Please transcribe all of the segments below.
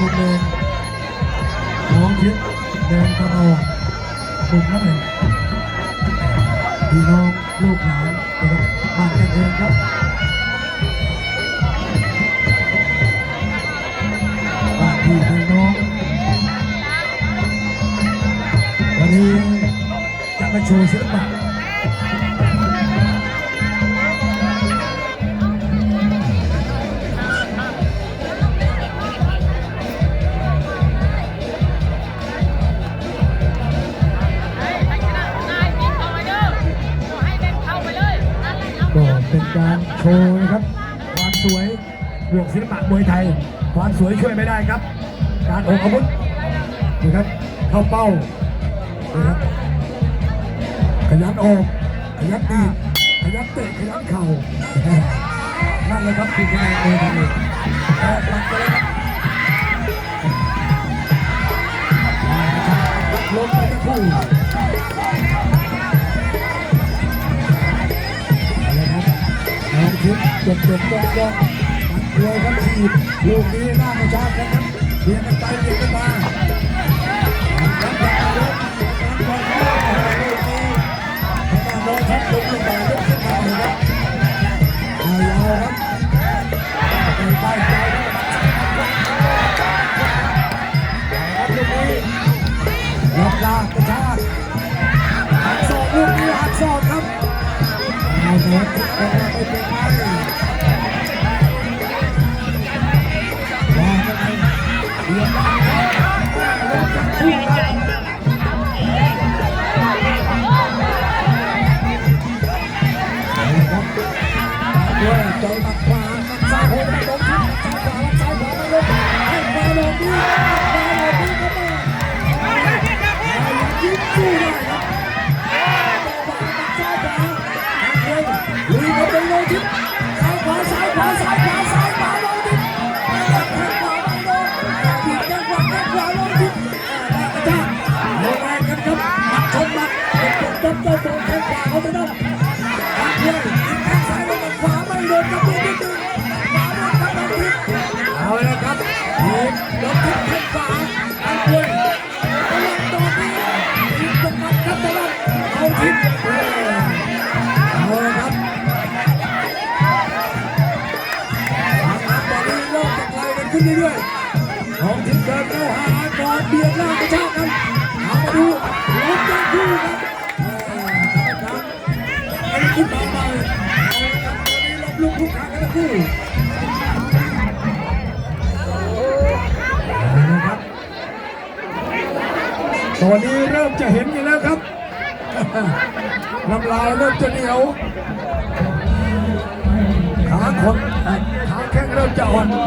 วยยกสิงห์กระตุกมุมแดงน้องทิพย์แดงตะนองมุม มวยไทย ความสวยช่วยไม่ได้ครับ การออกอาวุธนะครับเข้าเป้านะครับขยันออกขยันตีขยันเตะขยันเข่านั่นเลยครับคือคะแนนมวยไทยออกหลักไปเลยครับลงไปทั้งคู่น้องทิพย์เจ็บเจ็บจ้องจ้องมันเกลี อีกลูกนี้น่ากระชากกันครับเบียดกันไปเบียดกันมาครับครับครับครับลูกนี้ขนาดน้องครับลงลงไป ลงจากคู่กันด้วยใจมัดขวามัดซ้ายโหดมัดลงที่ซ้ายขวามัดซ้ายขวาไม่ลงให้มาลงนี่มา แข้งขวเขาจะนั่นหักเลยแข้งซ้ายโดนขวาไม่โดนครับลูกนิดนึงขวาโดนครับโลทิศเอาเลยครับทีมโลทิ ตอนนี้เริ่มจะเห็นกันแล้วครับน้ำลายเริ่มจะเหนียวขาคนขาแข้งเริ่มจะอ่อนเอา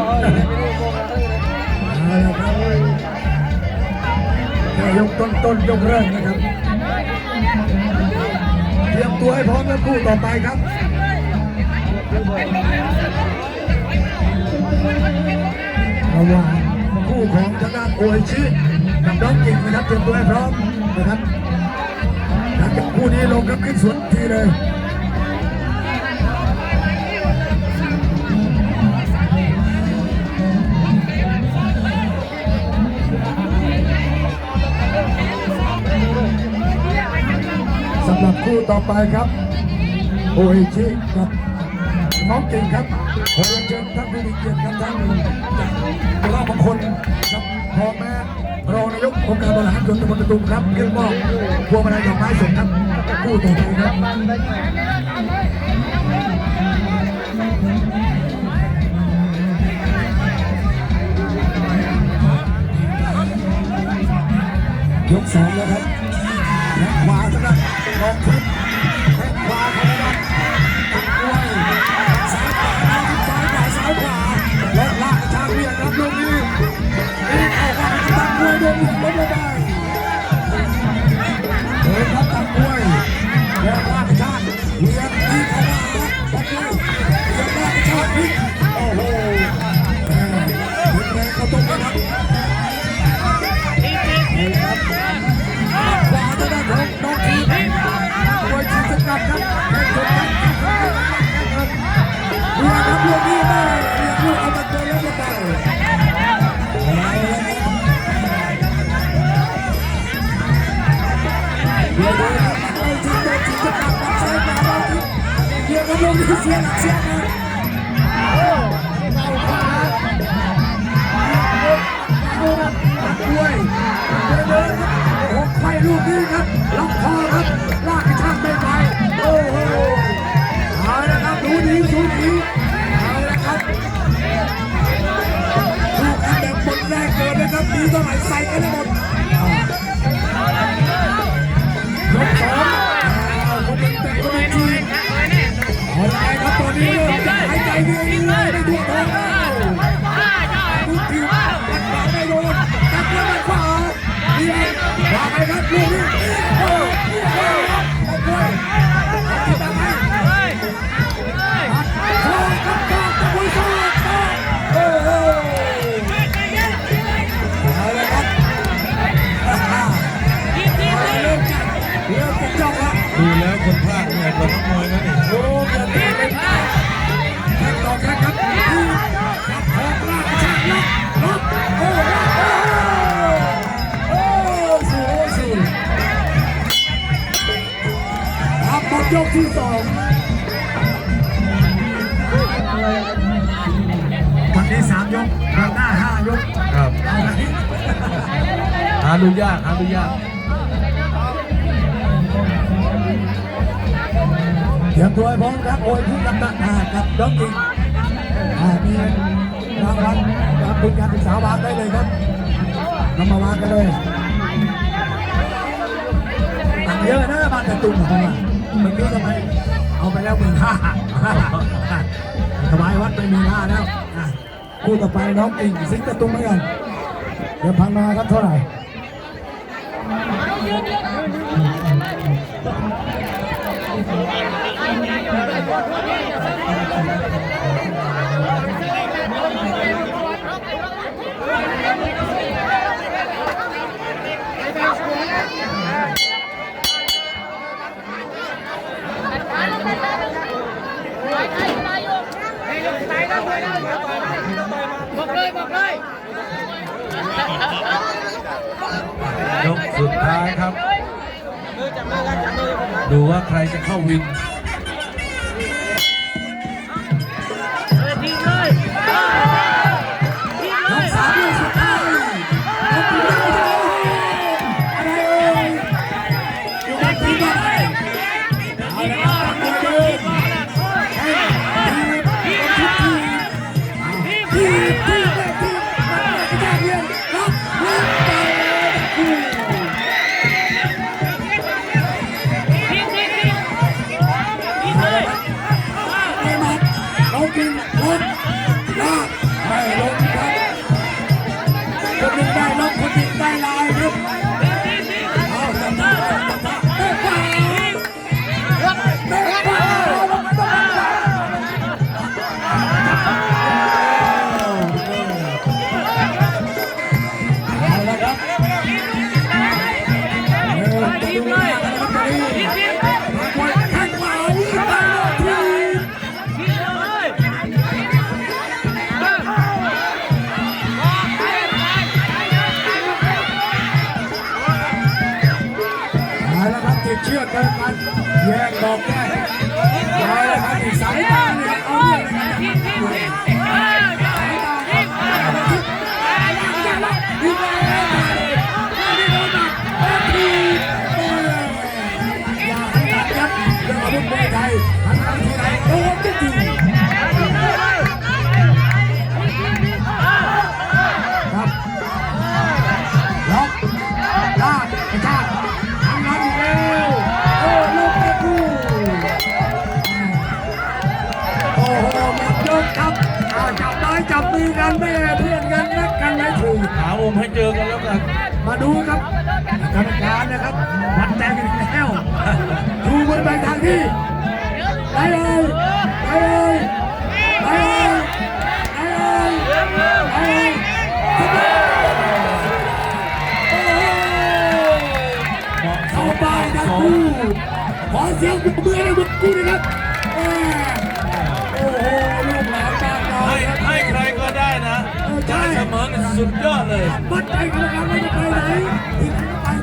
ละยกต้นต้นยกเริ่มนะครับเตรียมตัวให้พร้อมแล้วคู่ต่อไปครับระหว่างคู่ของทางด้านโอยชื่น กับน้องกิ่งนะครับเตรียมตัวให้พร้อมนะครับหลังจากคู่นี้ลงครับขึ้นสวนทีเลยสำหรับคู่ต่อไปครับโอเอชิกับน้องเก่งครับขอเรียนเชิญท่านผู้มีเกียรติครับท่านจากบุรีมงคลครับพ่อแม่ รองนายกองค์การบริหารส่วนตำบลตะตุมครับขึ้นมอบพวงมาลัยดอกไม้สดครับคู่ต่อไปครับยกสอง ดด้วยโดนหัวล้มลงไปเดินครับตัดด้วยและลากกระชากเวียนที่เข้ามาตัดด้วยเวียนลากกระชากพลิกโอ้โห This is. ยกที่สองวันนี้สามยกวันหน้าห้ายกครับเอาไหมหาดูยากหาดูยากเตรียมตัวให้พร้อมครับโอ้ยผู้กำกับอ่ากับน้องจริงอ่ามีรางวัลกับทุนการศึกษาวางได้เลยครับนำมาวางกันเลยตังค์เยอะนะบ้านแต่ตุ้มของผมอะเมื่อกี้ทำไมเอาไปแล้วหมื่นห้าถวายวัดไปหมื่นห้าแล้วคู่ต่อไปน้องจริงสิงห์ตะตุ้มเหมือนกันเดี๋ยวพังมาครับเท่าไหร่ ดูว่าใครจะเข้าวิน เชือกกันกันแยกดอกแก้เอาละครับอีกสายตาเนี่ยเอาเรื่องเลยทีม บไม้จับมือกันแม่เพื่อนกันรักกันไม่ถูกหามุมให้เจอกันแล้วกันมาดูครับกรรมการนะครับวัดใจกันอีกแล้วดูบนใบทางที่ไปเลยไปเลยไปเลยไปเลยไปเลยโอ้โหเข้าไปทั้งคู่ขอเสียงปรบมือให้ทุกคู่นะครับ สุดยอดเลย บัดใจกันแล้วไม่ไปไหน